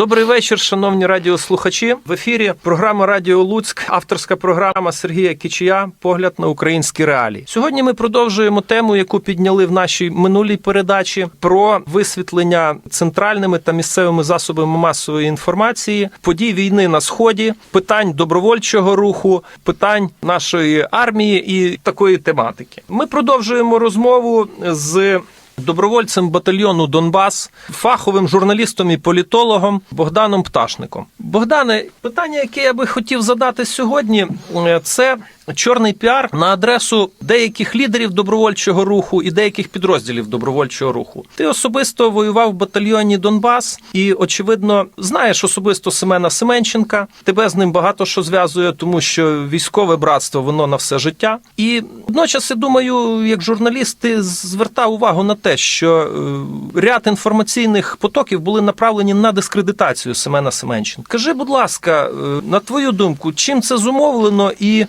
Добрий вечір, шановні радіослухачі. В ефірі програма Радіо Луцьк, авторська програма Сергія Кічія Погляд на українські реалії. Сьогодні ми продовжуємо тему, яку підняли в нашій минулій передачі, про висвітлення центральними та місцевими засобами масової інформації подій війни на сході, питань добровольчого руху, питань нашої армії і такої тематики. Ми продовжуємо розмову з добровольцем батальйону Донбас, фаховим журналістом і політологом Богданом Пташником. Богдане, питання, яке я би хотів задати сьогодні, е, це чорний піар на адресу деяких лідерів добровольчого руху і деяких підрозділів добровольчого руху. Ти особисто воював в батальйоні Донбас і, очевидно, знаєш особисто Семена Семенченка. Тебе з ним багато що зв'язує, тому що військове братство воно на все життя. І водночас я думаю, як журналіст, ти звертав увагу на те, що е, ряд інформаційних потоків були направлені на дискредитацію Семена Семенченка. Кажи, будь ласка, е, на твою думку, чим це зумовлено і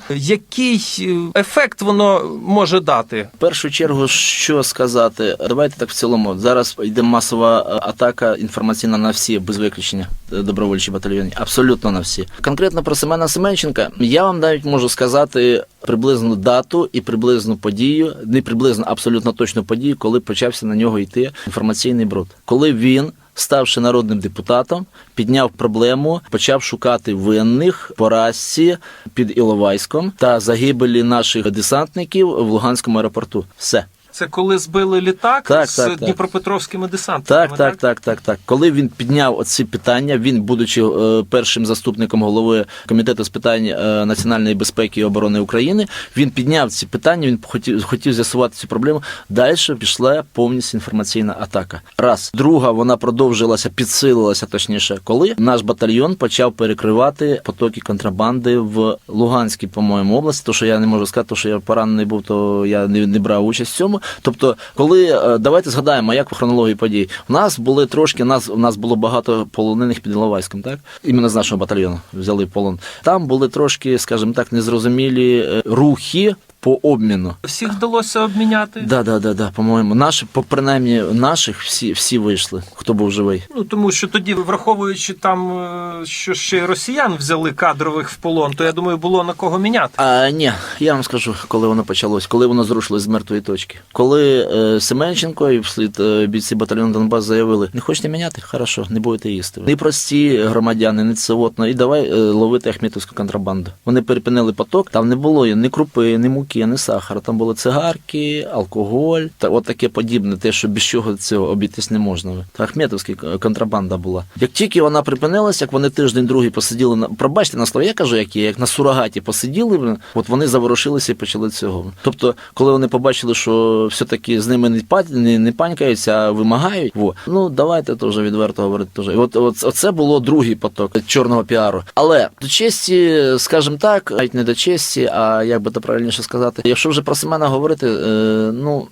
який е, ефект воно може дати? В першу чергу, що сказати, давайте так в цілому. Зараз йде масова е, атака інформаційна на всі, без виключення е, добровольчі батальйони. Абсолютно на всі. Конкретно про Семена Семенченка, я вам навіть можу сказати приблизну дату і приблизну подію, не приблизно абсолютно точну подію, коли почався на нього йти інформаційний бруд. Коли він. Ставши народним депутатом, підняв проблему, почав шукати винних по расі під Іловайськом та загибелі наших десантників в Луганському аеропорту. Все. Це коли збили літак Так, з так, так. дніпропетровськими десантами. Так, так, так, так, так. Коли він підняв оці питання, він, будучи е, першим заступником голови комітету з питань е, національної безпеки і оборони України, він підняв ці питання. Він хотів хотів з'ясувати цю проблему. Далі пішла повністю інформаційна атака. Раз друга вона продовжилася, підсилилася точніше, коли наш батальйон почав перекривати потоки контрабанди в Луганській, по-моєму, області. То що я не можу сказати, то що я поранений був, то я не, не брав участь в цьому. Тобто, коли е, давайте згадаємо, як в хронології подій, у нас були трошки, у нас у нас було багато полонених під Іловайськом, так іменно з нашого батальйону взяли полон. Там були трошки, скажімо так, незрозумілі е, рухи. По обміну, Всіх вдалося обміняти. да, да, да, да, по-моєму, наші, по принаймні, наших всі, всі вийшли, хто був живий. Ну тому що тоді, враховуючи там, е, що ще росіян взяли кадрових в полон, то я думаю, було на кого міняти. А ні, я вам скажу, коли воно почалось, коли воно зрушилось з мертвої точки. Коли е, Семенченко і вслід е, бійці батальйону Донбас заявили, не хочете міняти? Хорошо, не будете їсти. Не прості громадяни, не цивотно, і давай е, ловити ахметовську контрабанду. Вони перепинили поток, там не було ні крупи, ні муки, ні сахара. Там були цигарки, алкоголь, та от таке подібне, те, що без чого цього обійтись не можна. Та ахметовська контрабанда була. Як тільки вона припинилась, як вони тиждень другий посиділи на пробачте на слово, я кажу, як є, як на сурагаті посиділи, от вони заворушилися і почали цього. Тобто, коли вони побачили, що все-таки з ними не не, не панькаються, а вимагають, во, ну давайте теж відверто говорити. Теж. І от, от оце було другий поток чорного піару. Але до честі, скажімо так, навіть не до честі, а як би то правильніше сказати, якщо вже про Семена говорити, е, ну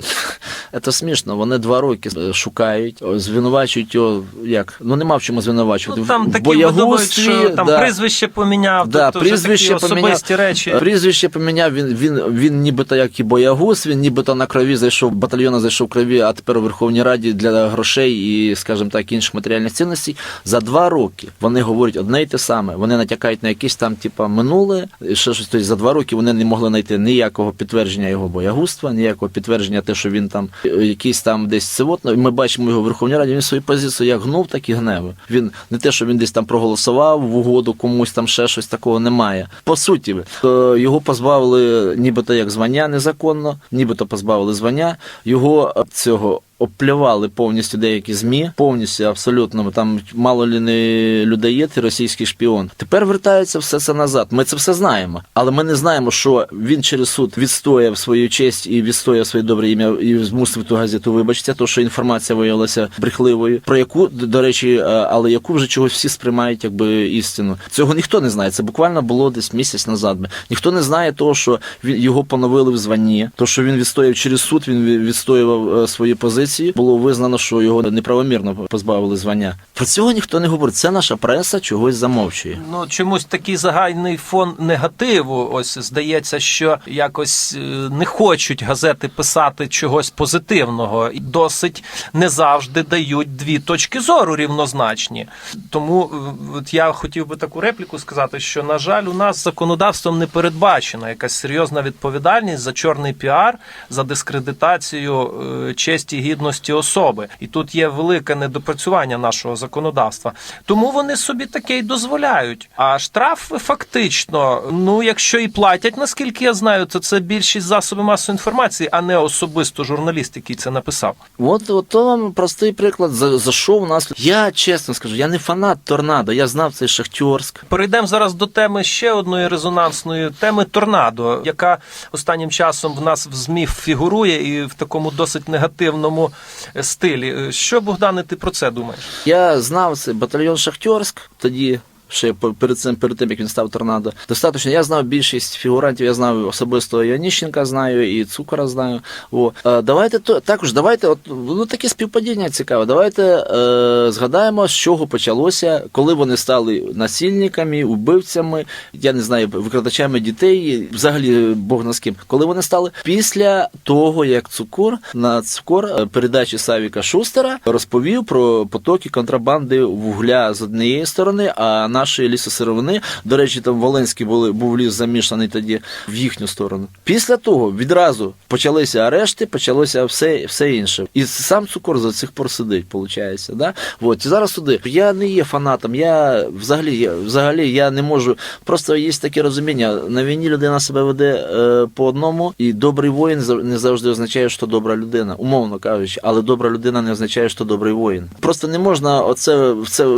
це смішно. Вони два роки е, шукають, звинувачують його як. Ну нема в чому звинувачувати. Ну там такі видумують, що там да. прізвище поміняв, Да, тобто прізвище вже такі поміняв. особисті речі. Прізвище поміняв. Він він він нібито як і боягуз, він нібито на крові зайшов батальйона, зайшов в крові, а тепер у Верховній Раді для грошей і, скажімо так, інших матеріальних цінностей. За два роки вони говорять одне й те саме. Вони натякають на якісь там, типа, минуле, ще щось. Тобто за два роки вони не могли знайти ніякого підтвердження його боягузтва, ніякого підтвердження, те, що він там якийсь там десь цивотно. І ми бачимо його в Верховній Раді. Він свою позицію як гнув, так і гнев. Він не те, що він десь там проголосував в угоду комусь там ще щось такого немає. По суті, е, його позбавили нібито як звання незаконно, нібито позбавили звання. Його е, цього. Оплювали повністю деякі змі, повністю абсолютно там мало ли не людоєд і російський шпіон. Тепер вертається все це назад. Ми це все знаємо, але ми не знаємо, що він через суд відстояв свою честь і відстояв своє добре ім'я і змусив ту газету вибачитися, то що інформація виявилася брехливою, про яку до речі, е, але яку вже чогось всі сприймають якби істину. Цього ніхто не знає. Це буквально було десь місяць назад. Ніхто не знає того, що його поновили в званні, то що він відстояв через суд, він відстоював е, свої позиції. Поліції. Було визнано, що його неправомірно позбавили звання. Про цього ніхто не говорить. Це наша преса чогось замовчує. Ну чомусь такий загальний фон негативу. Ось здається, що якось е, не хочуть газети писати чогось позитивного, і досить не завжди дають дві точки зору рівнозначні. Тому е, от я хотів би таку репліку сказати, що на жаль, у нас законодавством не передбачена якась серйозна відповідальність за чорний піар, за дискредитацію е, честі і гідності особи. І тут є велике недопрацювання нашого законодавства. Тому вони собі таке й дозволяють. А штраф фактично, ну якщо і платять, наскільки я знаю, то це більшість засобів масової інформації, а не особисто журналіст, який це написав. От, от то вам простий приклад, за, за що у нас. Я чесно скажу, я не фанат торнадо, я знав цей Шахтьорськ. Перейдемо зараз до теми ще одної резонансної теми торнадо, яка останнім часом в нас в ЗМІ фігурує і в такому досить негативному е, стилі. Що Богдане, ти про це думаєш? Я знав цей батальйон Шахтьорськ тоді. Ще перед цим, перед тим, як він став торнадо. Достатньо, я знав більшість фігурантів, я знав особисто Яніщенка знаю, і Цукора знаю. О, е, давайте то також давайте, от ну таке співпадіння цікаве. Давайте е, згадаємо, з чого почалося, коли вони стали насильниками, убивцями, я не знаю, викрадачами дітей, взагалі Бог на з ким. Коли вони стали після того, як Цукор на Цукор е, передачі Савіка Шустера розповів про потоки контрабанди вугля з однієї сторони, а наші лісосировини, до речі, там Волинський були, був ліс замішаний тоді в їхню сторону. Після того відразу почалися арешти, почалося все, все інше. І сам Цукор за цих пор сидить, виходить. Да? От, і зараз туди. Я не є фанатом, я взагалі, я, взагалі я не можу. Просто є таке розуміння. На війні людина себе веде е, по одному, і добрий воїн не завжди означає, що добра людина, умовно кажучи, але добра людина не означає, що добрий воїн. Просто не можна оце це, е,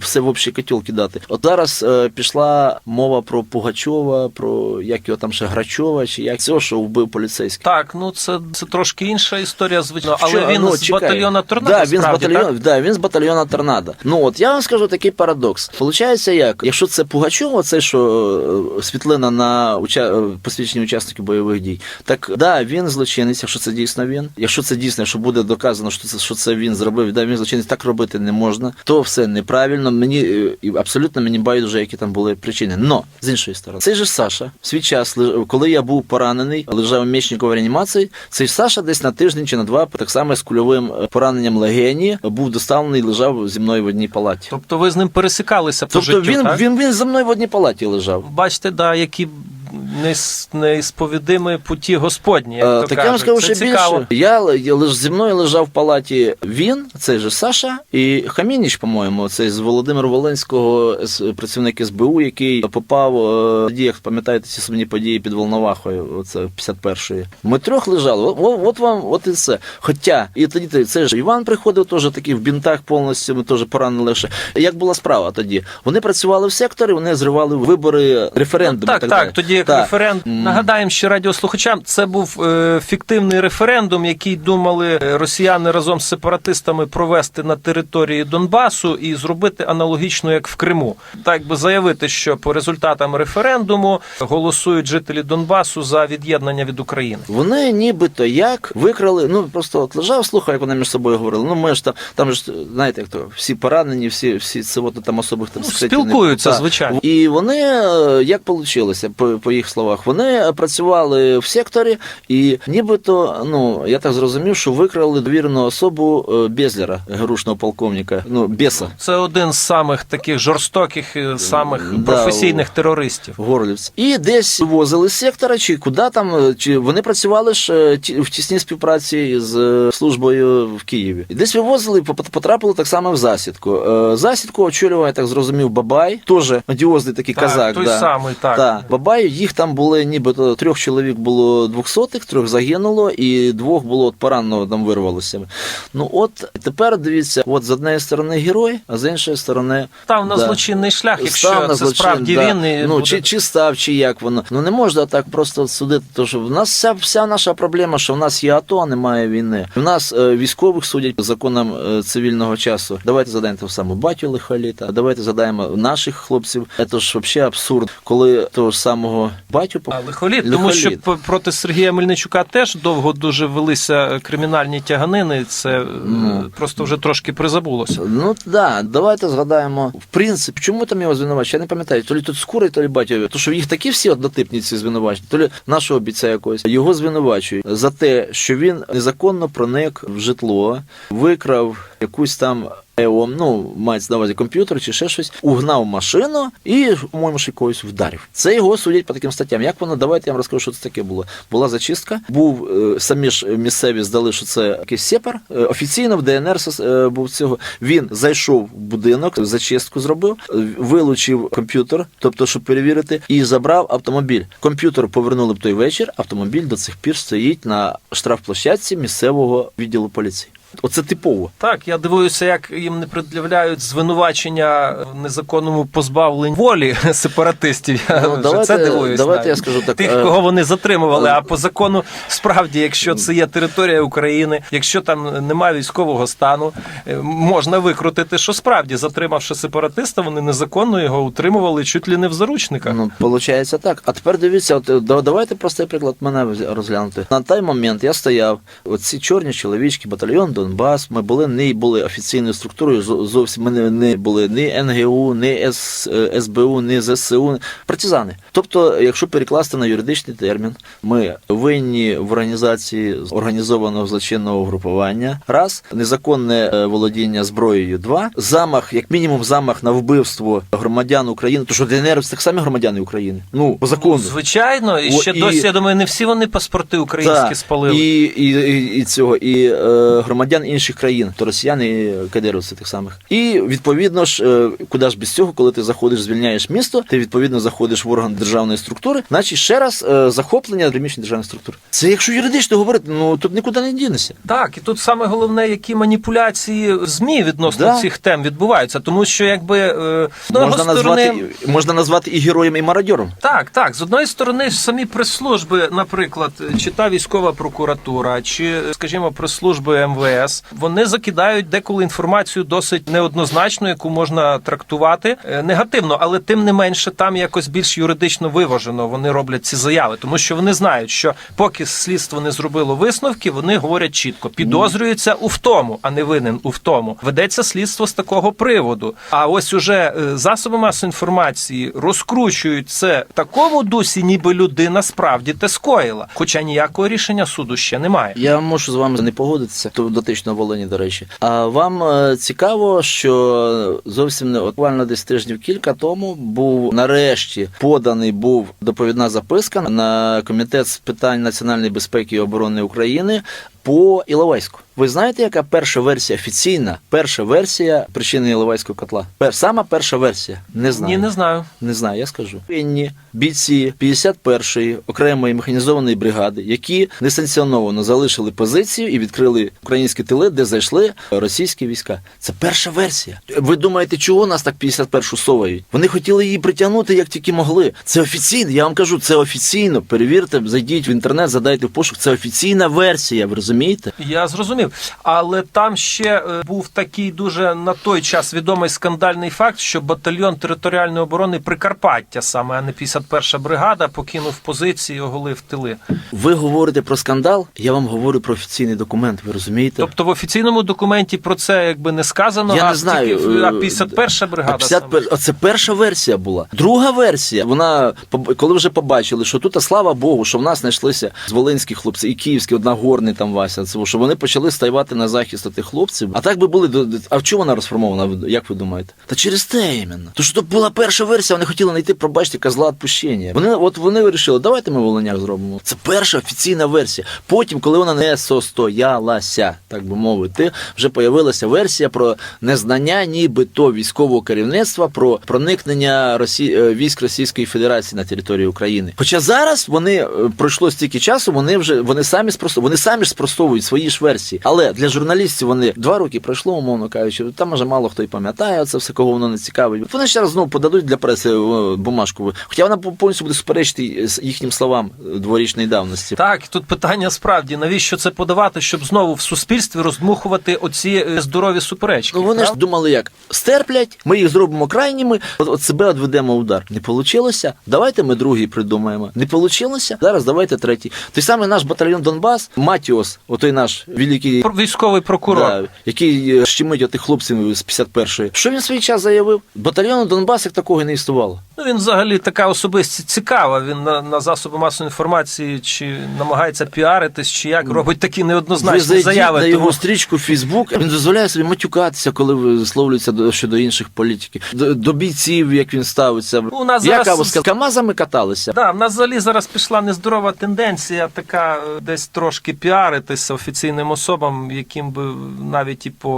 все в общий котел кидати. От зараз е, пішла мова про Пугачова, про як його там ще Грачова, чи як цього, що вбив поліцейський. Так, ну це, це трошки інша історія, звичайно, але він ну, з батальйона Торнадо. Да, він з справді, батальйону, так? да, він з батальйона Торнадо. Ну от я вам скажу такий парадокс. Получається, як якщо це Пугачова, це що е, світлина на уча... е, посвідченні учасників бойових дій, так да, він злочинець, якщо це дійсно він. Якщо це дійсно, якщо буде доказано, що це що це він зробив, да, він злочинець, так робити не можна, то все неправильно. Мені е, і абсолютно мені байдуже, які там були причини. Но з іншої сторони, цей же Саша в свій час, коли я був поранений, лежав у Мєчнику в реанімації. Цей Саша десь на тиждень чи на два, так само з кульовим е, пораненням легені, був доставлений, лежав зі мною в одній палаті. Тобто ви з ним пересикалися по Тобто життю, він, так? він, він за мною в одній палаті лежав. Бачите, да, які нес- несповідимі путі Господні, як Е, то так я вам кажуть. скажу Це ще цікаво. більше. Я, л- я лиш зі мною лежав в палаті він, цей же Саша, і Хамініч, по-моєму, цей з Володимира Волинського, с- працівник СБУ, який попав е, тоді, як пам'ятаєте, ці сумні події під Волновахою, оце 51-ї. Ми трьох лежали. От, от, от вам, от і все. Хоча, і тоді той- цей ж Іван приходив теж такий в бінтах повністю, ми теж поранили ще. Як була справа тоді? Вони працювали в секторі, вони зривали вибори, референдуми. Так, і так, далі. тоді як Так. референдум. Нагадаємо ще радіослухачам, це був е, фіктивний референдум, який думали е, росіяни разом з сепаратистами провести на території Донбасу і зробити аналогічно, як в Криму. Так би заявити, що по результатам референдуму голосують жителі Донбасу за від'єднання від України. Вони нібито як викрали, ну просто от лежав, слухав, як вони між собою говорили. Ну, ми ж там, там ж, знаєте, як то, всі поранені, всі, всі це от там особих там Ну, не- спілкуються, звичайно. І вони, е, як вийшло, по, їх словах, вони працювали в секторі, і нібито, ну, я так зрозумів, що викрали довірену особу е, Безлера, грушного полковника, ну, Беса. Це один з самих таких жорстоких, е, самих Да, професійних терористів. Горлівці. І десь вивозили з сектора, чи куди там, е, чи вони працювали ж е, в тісній співпраці з е, службою в Києві. І десь вивозили і потрапили так само в засідку. Е, Засідку очолював, я так зрозумів, Бабай, теж одіозний такий Так, казак. той да. самий, так. Так. Бабай, їх там були нібито трьох чоловік було двохсотих, трьох загинуло, і двох було от поранено, там вирвалося. Ну от тепер дивіться, от з однієї сторони герой, а з іншої сторони Став на Да. злочинний шлях, якщо Став на це злочин, справді да. він і ну, буде... чи, чи став, чи як воно. Ну не можна так просто судити. Тому що в нас вся, вся наша проблема, що в нас є АТО, а немає війни. В нас е, військових судять законам е, цивільного часу. Давайте задаємо того самого батю лихоліта, давайте задаємо наших хлопців. Це ж взагалі абсурд, коли того ж самого батю по- А лихоліт, тому що проти Сергія Мельничука теж довго дуже велися кримінальні тяганини. Це е, Ну. просто вже трошки призабулося. Ну да, давайте згадаємо. В принципі, чому там його звинувачують? Я не пам'ятаю, то лі тут скури, то лі батьові. То що їх такі всі однотипні ці звинувачення, то лі нашого бійця якогось. Його звинувачують за те, що він незаконно проник в житло, викрав якусь там. ЕОМ, ну, мається на увазі комп'ютер чи ще щось, угнав машину і, по-моєму, ще когось вдарив. Це його судять по таким статтям. Як воно? Давайте я вам розкажу, що це таке було. Була зачистка, був е, самі ж місцеві здали, що це якийсь сепар. Е, Офіційно в ДНР е, був цього. Він зайшов в будинок, зачистку зробив, е, вилучив комп'ютер, тобто, щоб перевірити, і забрав автомобіль. Комп'ютер повернули в той вечір. Автомобіль до цих пір стоїть на штрафплощадці місцевого відділу поліції. Оце типово. Так, я дивуюся, як їм не пред'являють звинувачення в незаконному позбавленні волі сепаратистів. Я Ну, вже давайте- це дивуюсь. давайте навіть. я скажу так, Тих, е, кого вони затримували. А по закону, справді, якщо це є територія України, якщо там немає військового стану, е, можна викрутити, що справді, затримавши сепаратиста, вони незаконно його утримували чуть ли не в заручниках. Ну, виходить так. А тепер дивіться, от, е, давайте простий приклад мене розглянути. На той момент я стояв, оці чорні чоловічки, батальйон Донбас. Ми були не були офіційною структурою, зовсім ми не, не були ні НГУ, ні С, е, СБУ, ні ЗСУ, партизани. Тобто, якщо перекласти на юридичний термін, ми винні в організації організованого злочинного групування, раз незаконне е, володіння зброєю, два замах, як мінімум, замах на вбивство громадян України, тому що ДНР це так само громадяни України. Ну по закону. Звичайно, і О, ще і- досі, я думаю, не всі вони паспорти українські Так, спалили. І, і, і, і цього, і е, громадян інших країн, то росіяни і кадировці тих самих. І відповідно ж, е, куди ж без цього, коли ти заходиш, звільняєш місто, ти відповідно заходиш в орган державної структури, значить ще раз е, захоплення приміщень державної структури. Це якщо юридично говорити, ну тут нікуди не дінешся. Так, і тут саме головне, які маніпуляції ЗМІ відносно Да. цих тем відбуваються, тому що якби одної Можна сторони. назвати, можна назвати і героєм, і мародьором. Так, так. З одної сторони, самі прес-служби, наприклад, чи та військова прокуратура, чи, скажімо, прес-служби МВС, вони закидають деколи інформацію досить неоднозначну, яку можна трактувати е, негативно, але тим не менше там якось більш юридично виважено вони роблять ці заяви, тому що вони знають, що поки слідство не зробило висновки, вони говорять чітко: підозрюється у втому, а не винен у втому. Ведеться слідство з такого приводу. А ось уже е, засоби масової інформації розкручують це в такому дусі, ніби людина справді те скоїла. Хоча ніякого рішення суду ще немає. Я можу з вами не погодитися, то дотично Волині, до речі. А вам е, цікаво, що зовсім не буквально десь тижнів кілька тому був нарешті поданий був доповідна записка на комітет з питань національної безпеки і оборони України по Іловайську. Ви знаєте, яка перша версія офіційна? Перша версія причини Іловайського котла? Пер, сама перша версія. Не знаю. Ні, не знаю. Не знаю, я скажу. Винні бійці 51-ї окремої механізованої бригади, які несанкціоновано залишили позицію і відкрили українські тили, де зайшли російські війська. Це перша версія. Ви думаєте, чого нас так 51-шу совають? Вони хотіли її притягнути як тільки могли. Це офіційно. Я вам кажу, це офіційно. Перевірте, зайдіть в інтернет, задайте в пошук. Це офіційна версія. Ви розумієте? Я зрозумів. Але там ще е, був такий дуже на той час відомий скандальний факт, що батальйон територіальної оборони Прикарпаття, саме а не 51 бригада, покинув позиції, оголив тили. Ви говорите про скандал, я вам говорю про офіційний документ. Ви розумієте? Тобто в офіційному документі про це якби не сказано, Я а не знаю, тільки а е, 51 бригада. А саме. 51, оце перша версія була. Друга версія, вона поб- коли вже побачили, що тут, а слава Богу, що в нас знайшлися з волинських хлопців і київські, однагорний там Це що вони почали ставати на захист тих хлопців. А так би були А в чому вона розформована? Як ви думаєте? Та через те іменно. То що то була перша версія, вони хотіли знайти, пробачте, козла відпущення. Вони от вони вирішили, давайте ми волоняк зробимо. Це перша офіційна версія. Потім, коли вона не состоялася, так би мовити, вже появилася версія про незнання, нібито військового керівництва про проникнення Росі... е, військ Російської Федерації на територію України. Хоча зараз вони е, пройшло стільки часу, вони вже вони самі спросту, вони самі ж спростували спростовують свої ж версії. Але для журналістів вони два роки пройшло, умовно кажучи, там може мало хто й пам'ятає це все, кого воно не цікавить. Вони ще раз знову подадуть для преси о, бумажку. Хоча вона повністю буде суперечити їхнім словам е, дворічної давності. Так, тут питання справді, навіщо це подавати, щоб знову в суспільстві роздмухувати оці е, здорові суперечки. Ну вони ж думали, як стерплять, ми їх зробимо крайніми, от, от себе відведемо удар. Не получилося. Давайте ми другий придумаємо. Не получилося. Зараз давайте третій. Той самий наш батальйон Донбас, Матіос, отой наш великий. Військовий прокурор. Да, який е, щемить отих хлопців з 51-ї. Що він свій час заявив? Батальйону Донбас як такого не існувало. Ну він взагалі така особистість цікава. Він на, на засоби масової інформації чи намагається піаритись, чи як робить такі неоднозначні зайдіть заяви. на тому- його стрічку в Фейсбук. Він дозволяє собі матюкатися, коли висловлюється до щодо інших політиків. До, до бійців, як він ставиться. У нас Я зараз- камазами каталися. Да, в нас взагалі зараз пішла нездорова тенденція, така е, десь трошки піаритися офіційним особам, яким би навіть і по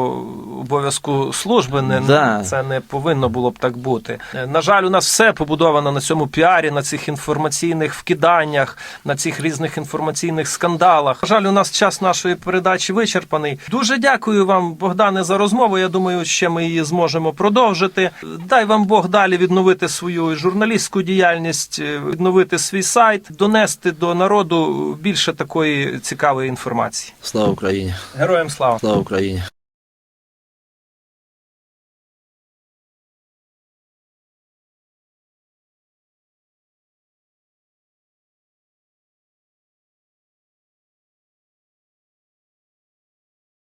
обов'язку служби не Да. це не повинно було б так бути. На жаль, у нас все побудовано на цьому піарі, на цих інформаційних вкиданнях, на цих різних інформаційних скандалах. На жаль, у нас час нашої передачі вичерпаний. Дуже дякую вам, Богдане, за розмову. Я думаю, ще ми її зможемо продовжити. Дай вам Бог далі відновити свою журналістську діяльність, відновити свій сайт, донести до народу більше такої цікавої інформації. Слава Україні! Героям слава! Слава Україні!